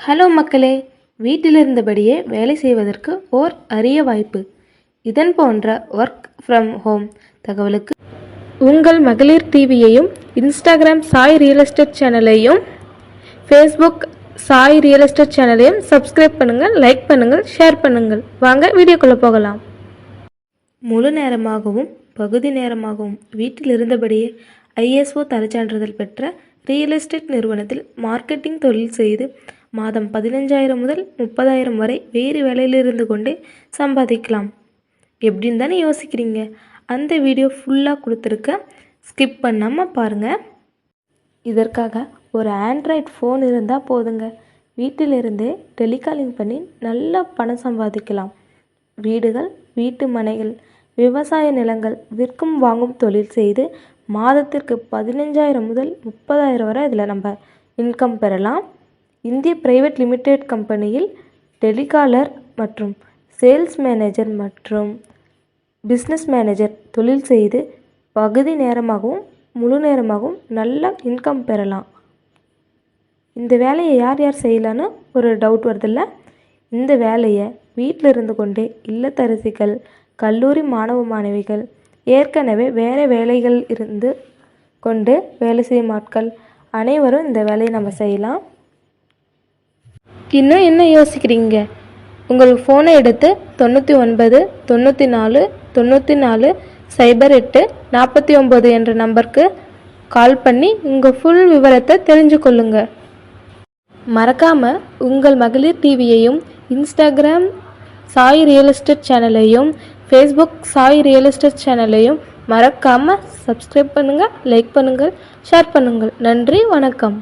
Hello மக்களே வீட்டில் இருந்தபடியே வேலை செய்வதற்கு ஓர் அரிய வாய்ப்பு. இதன் போன்ற ஒர்க் ஃப்ரம் ஹோம் தகவலுக்கு உங்கள் மகளிர் டிவியையும் இன்ஸ்டாகிராம் சாய் ரியல் எஸ்டேட் சேனலையும் ஃபேஸ்புக் சாய் ரியல் எஸ்டேட் சேனலையும் சப்ஸ்கிரைப் பண்ணுங்கள் லைக் பண்ணுங்கள் ஷேர் பண்ணுங்கள். வாங்க வீடியோக்குள்ளே போகலாம். முழு நேரமாகவும் பகுதி நேரமாகவும் வீட்டில் இருந்தபடியே ஐஎஸ்ஓ தரச்சான்றிதழ் பெற்ற ரியல் எஸ்டேட் நிறுவனத்தில் மார்க்கெட்டிங் தொழில் செய்து மாதம் பதினஞ்சாயிரம் முதல் முப்பதாயிரம் வரை வேறு வேலையில் இருந்து கொண்டே சம்பாதிக்கலாம். எப்படின்னு தானே யோசிக்கிறீங்க? அந்த வீடியோ ஃபுல்லாக கொடுத்துருக்க. ஸ்கிப் பண்ணாமல் பாருங்கள் இதற்காக ஒரு ஆண்ட்ராய்ட் ஃபோன் இருந்தால் போதுங்க. வீட்டிலிருந்தே டெலிகாலிங் பண்ணி நல்லா பணம் சம்பாதிக்கலாம். வீடுகள் வீட்டு மனைகள் விவசாய நிலங்கள் விற்கும் வாங்கும் தொழில் செய்து மாதத்திற்கு பதினஞ்சாயிரம் முதல் முப்பதாயிரம் வரை இதில் நம்ம இன்கம் பெறலாம். இந்திய பிரைவேட் லிமிடெட் கம்பெனியில் டெலிகாலர் மற்றும் சேல்ஸ் மேனேஜர் மற்றும் பிஸ்னஸ் மேனேஜர் தொழில் செய்து பகுதி நேரமாகவும் முழு நேரமாகவும் நல்ல இன்கம் பெறலாம். இந்த வேலையை யார் யார் செய்யலான்னு ஒரு டவுட் வருதில்ல? இந்த வேலையை வீட்டில் இருந்து கொண்டே இல்லத்தரசிகள் கல்லூரி மாணவ மாணவிகள் ஏற்கனவே வேறு வேலைகள் இருந்து கொண்டு வேலை செய்யும் ஆட்கள் அனைவரும் இந்த வேலையை நம்ம செய்யலாம். இன்னும் என்ன யோசிக்கிறீங்க? உங்கள் ஃபோனை எடுத்து தொண்ணூற்றி ஒன்பது தொண்ணூற்றி நாலு தொண்ணூற்றி நாலு சைபர் எட்டு நாற்பத்தி ஒம்பது என்ற நம்பருக்கு கால் பண்ணி உங்கள் ஃபுல் விவரத்தை தெரிஞ்சு கொள்ளுங்க மறக்காமல் உங்கள் மகளிர் டிவியையும் இன்ஸ்டாகிராம் சாய் ரியல் எஸ்டேட் சேனலையும் ஃபேஸ்புக் சாய் ரியல் எஸ்டேட் சேனலையும் மறக்காமல் சப்ஸ்கிரைப் பண்ணுங்கள் லைக் பண்ணுங்கள் ஷேர் பண்ணுங்கள். நன்றி வணக்கம்.